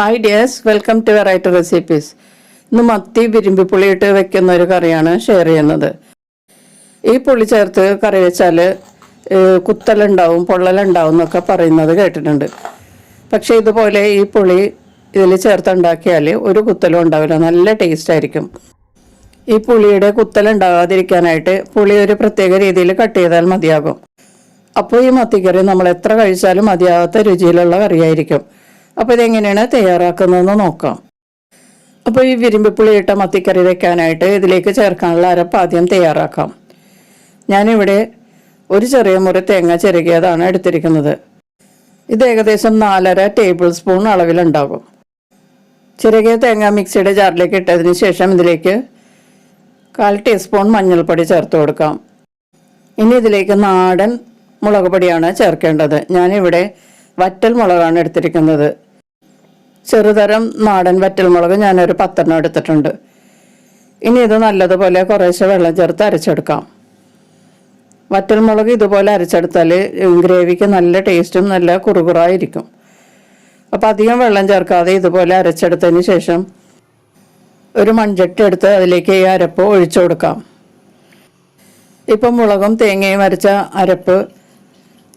Hi dears welcome to variety recipes ഇന്ന് മത്തി വിരുമ്പി പുളിയിട്ട് വെക്കുന്ന ഒരു കറിയാണ് ഷെയർ ചെയ്യുന്നത്. ഈ പുളി ചേർത്ത് കറി വെച്ചാൽ കുത്തലുണ്ടാവും പൊള്ളലുണ്ടാവും എന്നൊക്കെ പറയുന്നത് കേട്ടിട്ടുണ്ട്. പക്ഷേ ഇതുപോലെ ഈ പുളി ഇതിൽ ചേർത്തുണ്ടാക്കിയാൽ ഒരു കുത്തലും ഉണ്ടാവില്ല. നല്ല ടേസ്റ്റ് ആയിരിക്കും. ഈ പുളിയുടെ കുത്തലുണ്ടാകാതിരിക്കാനായിട്ട് പുളി ഒരു പ്രത്യേക രീതിയിൽ കട്ട് ചെയ്താൽ മതിയാകും. അപ്പോൾ ഈ മത്തിക്കറി നമ്മൾ എത്ര കഴിച്ചാലും മതിയാകാത്ത രുചിയിലുള്ള കറിയായിരിക്കും. അപ്പോൾ ഇതെങ്ങനെയാണ് തയ്യാറാക്കുന്നതെന്ന് നോക്കാം. അപ്പോൾ ഈ വിരുമ്പിപ്പുളി ഇട്ട മത്തിക്കറി വെക്കാനായിട്ട് ഇതിലേക്ക് ചേർക്കാനുള്ള അരപ്പ് ആദ്യം തയ്യാറാക്കാം. ഞാനിവിടെ ഒരു ചെറിയ മുറി തേങ്ങ ചിരകിയതാണ് എടുത്തിരിക്കുന്നത്. ഇത് ഏകദേശം നാലര ടേബിൾ സ്പൂൺ അളവിലുണ്ടാകും. ചിരകിയ തേങ്ങ മിക്സിയുടെ ജാറിലേക്ക് ഇട്ടതിന് ശേഷം ഇതിലേക്ക് കാൽ ടീസ്പൂൺ മഞ്ഞൾപ്പൊടി ചേർത്ത് കൊടുക്കാം. ഇനി ഇതിലേക്ക് നാടൻ മുളക് പൊടിയാണ് ചേർക്കേണ്ടത്. ഞാനിവിടെ വറ്റൽ മുളകാണ് എടുത്തിരിക്കുന്നത്. ചെറുതരം നാടൻ വറ്റൽ മുളക് ഞാനൊരു പത്തെണ്ണം എടുത്തിട്ടുണ്ട്. ഇനി ഇത് നല്ലതുപോലെ കുറേശ്ശെ വെള്ളം ചേർത്ത് അരച്ചെടുക്കാം. വറ്റൽ മുളക് ഇതുപോലെ അരച്ചെടുത്താൽ ഗ്രേവിക്ക് നല്ല ടേസ്റ്റും നല്ല കുറുകുറായിരിക്കും. അപ്പം അധികം വെള്ളം ചേർക്കാതെ ഇതുപോലെ അരച്ചെടുത്തതിന് ശേഷം ഒരു മൺചട്ടി എടുത്ത് അതിലേക്ക് ഈ അരപ്പ് ഒഴിച്ചു കൊടുക്കാം. ഇപ്പം മുളകും തേങ്ങയും അരച്ച അരപ്പ്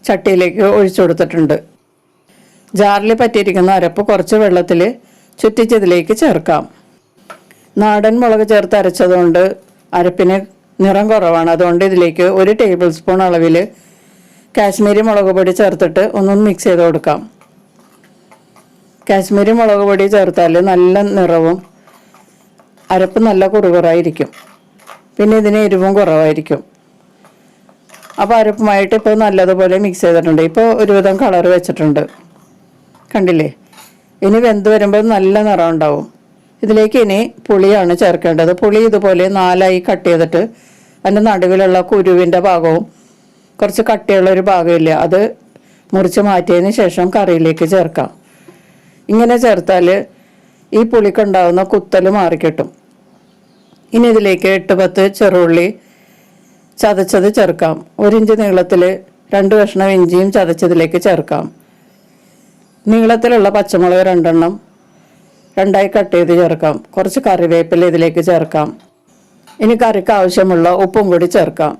ചട്ടിയിലേക്ക് ഒഴിച്ചു കൊടുത്തിട്ടുണ്ട്. ജാറിൽ പറ്റിയിരിക്കുന്ന അരപ്പ് കുറച്ച് വെള്ളത്തിൽ ചുറ്റിച്ചതിലേക്ക് ചേർക്കാം. നാടൻ മുളക് ചേർത്ത് അരച്ചതുകൊണ്ട് അരപ്പിന് നിറം കുറവാണ്. അതുകൊണ്ട് ഇതിലേക്ക് ഒരു ടേബിൾ സ്പൂൺ അളവിൽ കാശ്മീരി മുളക് പൊടി ചേർത്തിട്ട് ഒന്നൊന്ന് മിക്സ് ചെയ്ത് കൊടുക്കാം. കാശ്മീരി മുളക് പൊടി ചേർത്താൽ നല്ല നിറവും അരപ്പ് നല്ല കുറുകുറായിരിക്കും. പിന്നെ ഇതിന് എരിവും കുറവായിരിക്കും. അപ്പോൾ അരപ്പുമായിട്ട് ഇപ്പോൾ നല്ലതുപോലെ മിക്സ് ചെയ്തിട്ടുണ്ട്. ഇപ്പോൾ ഒരുവിധം കളർ വെച്ചിട്ടുണ്ട്. കണ്ടില്ലേ? ഇനി വെന്ത് വരുമ്പോൾ നല്ല നിറം ഉണ്ടാവും ഇതിലേക്ക് ഇനി പുളിയാണ് ചേർക്കേണ്ടത്. പുളി ഇതുപോലെ നാലായി കട്ട് ചെയ്തിട്ട് അതിന്റെ നടുവിലുള്ള കുരുവിന്റെ ഭാഗവും കുറച്ച് കട്ടിയുള്ള ഒരു ഭാഗമില്ല അത് മുറിച്ച് മാറ്റിയതിന് ശേഷം കറിയിലേക്ക് ചേർക്കാം. ഇങ്ങനെ ചേർത്താൽ ഈ പുളിക്കുണ്ടാവുന്ന കുത്തൽ മാറിക്കിട്ടും. ഇനി ഇതിലേക്ക് എട്ട് പത്ത് ചെറുള്ളി ചതച്ചത് ചേർക്കാം. ഒരു ഇഞ്ച് നീളത്തിൽ രണ്ട് കഷ്ണം ഇഞ്ചിയും ചതച്ചതിലേക്ക് ചേർക്കാം. നീളത്തിലുള്ള പച്ചമുളക് രണ്ടെണ്ണം രണ്ടായി കട്ട് ചെയ്ത് ചേർക്കാം. കുറച്ച് കറിവേപ്പില ഇതിലേക്ക് ചേർക്കാം. ഇനി കറിക്ക് ആവശ്യമുള്ള ഉപ്പും കൂടി ചേർക്കാം.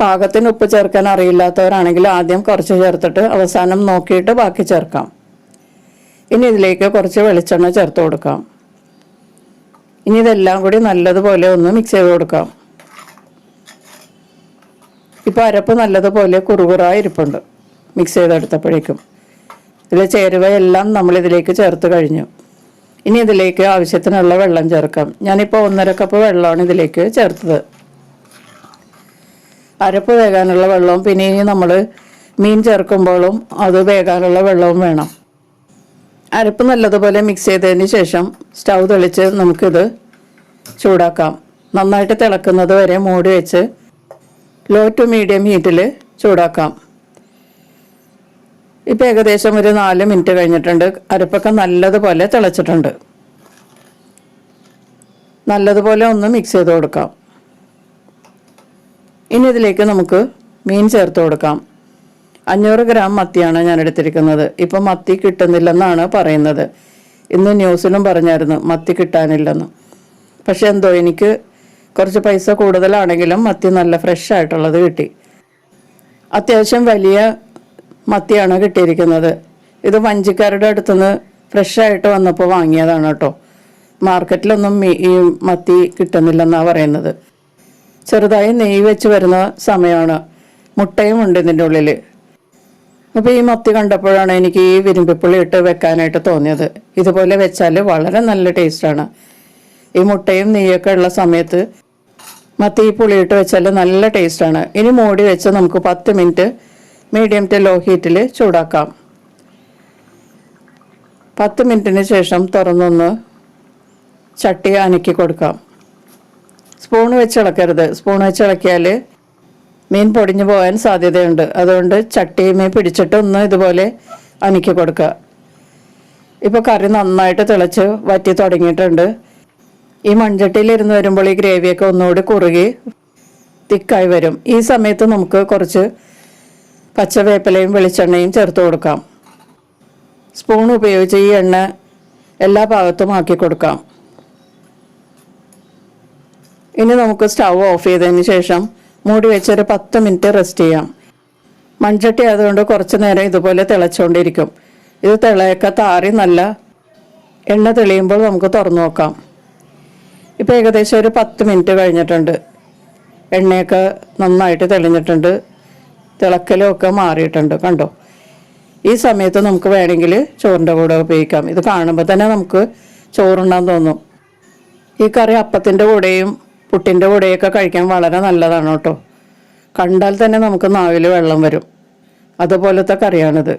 പാകത്തിന് ഉപ്പ് ചേർക്കാൻ അറിയില്ലാത്തവരാണെങ്കിൽ ആദ്യം കുറച്ച് ചേർത്തിട്ട് അവസാനം നോക്കിയിട്ട് ബാക്കി ചേർക്കാം. ഇനി ഇതിലേക്ക് കുറച്ച് വെളിച്ചെണ്ണ ചേർത്ത് കൊടുക്കാം. ഇനി ഇതെല്ലാം കൂടി നല്ലതുപോലെ ഒന്ന് മിക്സ് ചെയ്ത് കൊടുക്കാം. ഇപ്പോൾ അരപ്പ് നല്ലതുപോലെ കുറുകുറായിരിപ്പുണ്ട് മിക്സ് ചെയ്തെടുത്തപ്പോഴേക്കും. ഇതിൽ ചേരുവയെല്ലാം നമ്മൾ ഇതിലേക്ക് ചേർത്ത് കഴിഞ്ഞു. ഇനി ഇതിലേക്ക് ആവശ്യത്തിനുള്ള വെള്ളം ചേർക്കാം. ഞാനിപ്പോൾ ഒന്നര കപ്പ് വെള്ളമാണ് ഇതിലേക്ക് ചേർത്തത്. അരപ്പ് വേകാനുള്ള വെള്ളവും പിന്നെ ഇനി നമ്മൾ മീൻ ചേർക്കുമ്പോഴും അത് വേകാനുള്ള വെള്ളവും വേണം. അരപ്പ് നല്ലതുപോലെ മിക്സ് ചെയ്തതിന് ശേഷം സ്റ്റൗ തെളിച്ച് നമുക്കിത് ചൂടാക്കാം. നന്നായിട്ട് തിളക്കുന്നത് വരെ മൂടി വെച്ച് ലോ ടു മീഡിയം ഹീറ്റിൽ ചൂടാക്കാം. ഇപ്പം ഏകദേശം ഒരു നാല് മിനിറ്റ് കഴിഞ്ഞിട്ടുണ്ട്. അരപ്പൊക്കെ നല്ലതുപോലെ തിളച്ചിട്ടുണ്ട്. നല്ലതുപോലെ ഒന്ന് മിക്സ് ചെയ്ത് കൊടുക്കാം. ഇനി ഇതിലേക്ക് നമുക്ക് മീൻ ചേർത്ത് കൊടുക്കാം. അഞ്ഞൂറ് ഗ്രാം മത്തിയാണ് ഞാൻ എടുത്തിരിക്കുന്നത്. ഇപ്പം മത്തി കിട്ടുന്നില്ലെന്നാണ് പറയുന്നത്. ഇന്ന് ന്യൂസിലും പറഞ്ഞായിരുന്നു മത്തി കിട്ടാനില്ലെന്ന്. പക്ഷെ എന്തോ എനിക്ക് കുറച്ച് പൈസ കൂടുതലാണെങ്കിലും മത്തി നല്ല ഫ്രഷ് ആയിട്ടുള്ളത് കിട്ടി. അത്യാവശ്യം വലിയ മത്തിയാണ് കിട്ടിയിരിക്കുന്നത്? ഇത് വഞ്ചിക്കാരുടെ അടുത്തുനിന്ന് ഫ്രഷ് ആയിട്ട് വന്നപ്പോൾ വാങ്ങിയതാണ് കേട്ടോ. മാർക്കറ്റിലൊന്നും ഈ മത്തി കിട്ടുന്നില്ലെന്നാണ് പറയുന്നത്. ചെറുതായി നെയ്യ് വെച്ച് വരുന്ന സമയമാണ്. മുട്ടയും ഉണ്ട് ഇതിന്റെ ഉള്ളിൽ അപ്പോൾ ഈ മത്തി കണ്ടപ്പോഴാണ് എനിക്ക് ഈ വിരുമ്പിപ്പുള്ളി ഇട്ട് വെക്കാനായിട്ട് തോന്നിയത്. ഇതുപോലെ വെച്ചാൽ വളരെ നല്ല ടേസ്റ്റാണ്. ഈ മുട്ടയും നെയ്യൊക്കെ ഉള്ള സമയത്ത് മത്തി പുളിയിട്ട് വെച്ചാൽ നല്ല ടേസ്റ്റാണ്. ഇനി മൂടി വെച്ച് നമുക്ക് പത്ത് മിനിറ്റ് മീഡിയം ടു ലോ ഹീറ്റിൽ ചൂടാക്കാം. പത്ത് മിനിറ്റിന് ശേഷം തുറന്നൊന്ന് ചട്ടി അനക്കി കൊടുക്കാം. സ്പൂൺ വെച്ചിളക്കരുത്. സ്പൂൺ വെച്ചിളക്കിയാൽ മീൻ പൊടിഞ്ഞു പോകാൻ സാധ്യതയുണ്ട്. അതുകൊണ്ട് ചട്ടിയുമേ പിടിച്ചിട്ട് ഒന്ന് ഇതുപോലെ അനക്കി കൊടുക്കുക ഇപ്പോൾ കറി നന്നായിട്ട് തിളച്ച് വറ്റി തുടങ്ങിയിട്ടുണ്ട്. ഈ മൺചട്ടിയിൽ ഇരുന്ന് വരുമ്പോൾ ഈ ഗ്രേവിയൊക്കെ ഒന്നുകൂടി കുറുകി തിക്കായി വരും. ഈ സമയത്ത് നമുക്ക് കുറച്ച് പച്ചവേപ്പിലയും വെളിച്ചെണ്ണയും ചേർത്ത് കൊടുക്കാം. സ്പൂൺ ഉപയോഗിച്ച് ഈ എണ്ണ എല്ലാ ഭാഗത്തും ആക്കി കൊടുക്കാം. ഇനി നമുക്ക് സ്റ്റൗ ഓഫ് ചെയ്തതിന് ശേഷം മൂടി വെച്ച് ഒരു പത്ത് മിനിറ്റ് റെസ്റ്റ് ചെയ്യാം. മൺചട്ടി ആയതുകൊണ്ട് കുറച്ച് നേരം ഇതുപോലെ തിളച്ചുകൊണ്ടിരിക്കും ഇത് തിളയൊക്കെ താറി നല്ല എണ്ണ തെളിയുമ്പോൾ നമുക്ക് തുറന്നു നോക്കാം. ഇപ്പോൾ ഏകദേശം ഒരു പത്ത് മിനിറ്റ് കഴിഞ്ഞിട്ടുണ്ട്. എണ്ണയൊക്കെ നന്നായിട്ട് തെളിഞ്ഞിട്ടുണ്ട്. തിളക്കലും ഒക്കെ മാറിയിട്ടുണ്ട് കണ്ടോ? ഈ സമയത്ത് നമുക്ക് വേണമെങ്കിൽ ചോറിന്റെ കൂടെ ഉപയോഗിക്കാം. ഇത് കാണുമ്പോൾ തന്നെ നമുക്ക് ചോറുണ്ടാൻ തോന്നും. ഈ കറി അപ്പത്തിന്റെ കൂടെയും പുട്ടിന്റെ കൂടെയൊക്കെ കഴിക്കാൻ വളരെ നല്ലതാണ് കേട്ടോ. കണ്ടാൽ തന്നെ നമുക്ക് നാവിൽ വെള്ളം വരും. അതുപോലത്തെ കറിയാണിത്.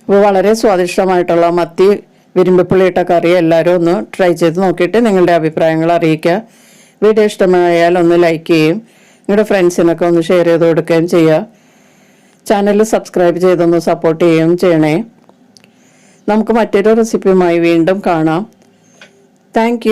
അപ്പോൾ വളരെ സ്വാദിഷ്ടമായിട്ടുള്ള മത്തി വിരുമ്പിപ്പുള്ളിയിട്ട കറി എല്ലാവരും ഒന്ന് ട്രൈ ചെയ്ത് നോക്കിയിട്ട് നിങ്ങളുടെ അഭിപ്രായങ്ങൾ അറിയിക്കുക. വീഡിയോ ഇഷ്ടമായാൽ ഒന്ന് ലൈക്ക് ചെയ്യും നിങ്ങളുടെ ഫ്രണ്ട്സിനൊക്കെ ഒന്ന് ഷെയർ ചെയ്ത് കൊടുക്കുകയും ചെയ്യുക ചാനൽ സബ്സ്ക്രൈബ് ചെയ്തൊന്ന് സപ്പോർട്ട് ചെയ്യുകയും ചെയ്യണേ. നമുക്ക് മറ്റൊരു റെസിപ്പിയുമായി വീണ്ടും കാണാം. താങ്ക്